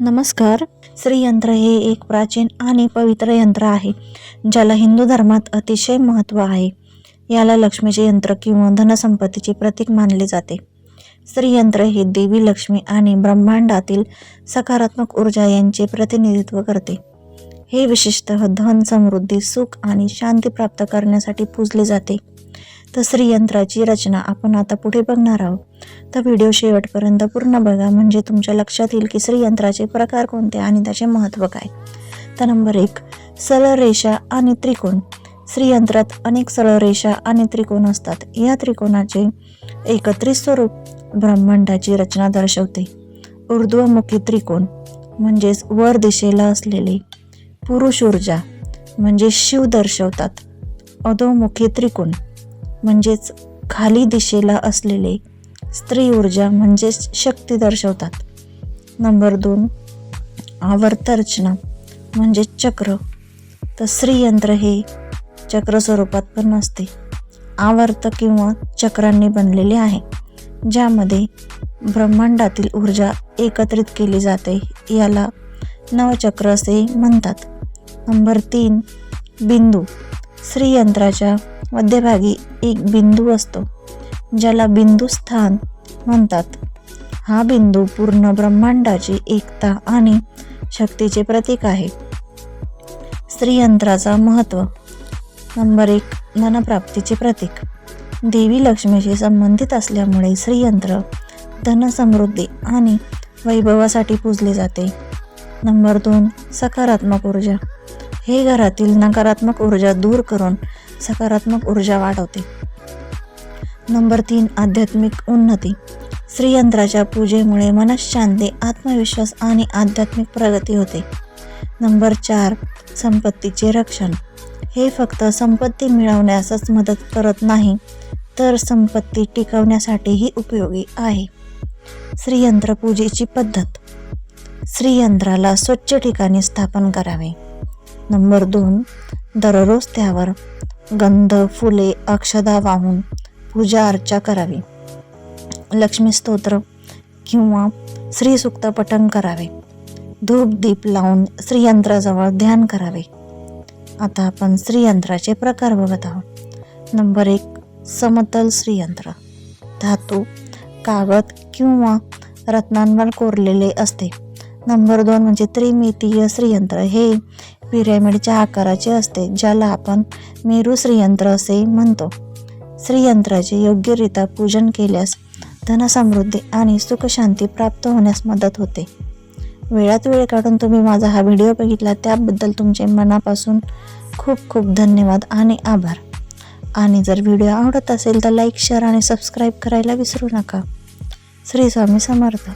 नमस्कार. श्रीयंत्र हे एक प्राचीन आणि पवित्र यंत्र आहे ज्याला हिंदू धर्मात अतिशय महत्त्व आहे. याला लक्ष्मीचे यंत्र किंवा धनसंपत्तीचे प्रतीक मानले जाते. श्रीयंत्र हे देवी लक्ष्मी आणि ब्रह्मांडातील सकारात्मक ऊर्जा यांचे प्रतिनिधित्व करते. हे विशेषतः धन समृद्धी सुख आणि शांती प्राप्त करण्यासाठी पूजले जाते. तर स्त्रीयंत्राची रचना आपण आता पुढे बघणार आहोत. तर व्हिडिओ शेवटपर्यंत पूर्ण बघा. म्हणजे तुमच्या लक्षात येईल की स्त्रीयंत्राचे प्रकार कोणते आणि त्याचे महत्त्व काय. तर नंबर एक सरळ रेषा आणि त्रिकोण. श्रीयंत्रात अनेक सरळ रेषा आणि त्रिकोण असतात. या त्रिकोणाचे एकत्रित स्वरूप ब्रह्मांडाची रचना दर्शवते. ऊर्ध्वमुखी त्रिकोण म्हणजेच वर दिशेला असलेले पुरुष ऊर्जा म्हणजे शिव दर्शवतात. अधोमुखी त्रिकोण म्हणजेच खाली दिशेला असलेले स्त्री ऊर्जा म्हणजेच शक्ती दर्शवतात. नंबर दोन आवर्त रचना म्हणजे चक्र. तर स्त्रीयंत्र हे चक्र स्वरूपात पण असते. आवर्त किंवा चक्रांनी बनलेले आहे ज्यामध्ये ब्रह्मांडातील ऊर्जा एकत्रित केली जाते याला नवचक्र असे म्हणतात. नंबर तीन बिंदू. श्रीयंत्राच्या मध्यभागी एक बिंदू असतो ज्याला बिंदू स्थान म्हणतात. हा बिंदू पूर्ण ब्रह्मांडाची एकता आणि शक्तीचे प्रतीक आहे. स्त्रीयंत्राचा महत्त्व नंबर एक धनप्राप्तीचे प्रतीक. देवी लक्ष्मीशी संबंधित असल्यामुळे श्रीयंत्र धनसमृद्धी आणि वैभवासाठी पूजले जाते. नंबर दोन सकारात्मक ऊर्जा. हे घरातील नकारात्मक ऊर्जा दूर करून सकारात्मक ऊर्जा वाढवते. नंबर तीन आध्यात्मिक उन्नती. श्रीयंत्राच्या पूजेमुळे मनशांती आत्मविश्वास आणि आध्यात्मिक प्रगती होते. नंबर चार संपत्तीचे रक्षण. हे फक्त संपत्ती मिळवण्यासच मदत करत नाही तर संपत्ती टिकवण्यासाठीही उपयोगी आहे. श्रीयंत्र पूजेची पद्धत. श्रीयंत्राला स्वच्छ ठिकाणी स्थापन करावे. नंबर दोन दररोज त्यावर गंध फुले अक्षदा वाहून पूजा अर्चा करावी. लक्ष्मी स्तोत्र किंवा श्रीसूक्त पठण करावे. धूप दीप लावून श्रीयंत्राजवळ ध्यान करावे. आता आपण श्रीयंत्राचे प्रकार बघत आहोत. नंबर एक समतल श्रीयंत्र. धातू कागद किंवा रत्नांवर कोरलेले असते. नंबर दोन म्हणजे त्रिमितीय श्रीयंत्र. हे पिरॅमिडच्या आकाराचे असते ज्याला आपण मेरू श्रीयंत्र असेही म्हणतो. श्रीयंत्राचे योग्यरित्या पूजन केल्यास धनसमृद्धी आणि सुखशांती प्राप्त होण्यास मदत होते. वेळात वेळ काढून तुम्ही माझा हा व्हिडिओ बघितला त्याबद्दल तुमचे मनापासून खूप खूप धन्यवाद आणि आभार. आणि जर व्हिडिओ आवडत असेल तर लाईक शेअर आणि सबस्क्राईब करायला विसरू नका. श्री स्वामी समर्थ.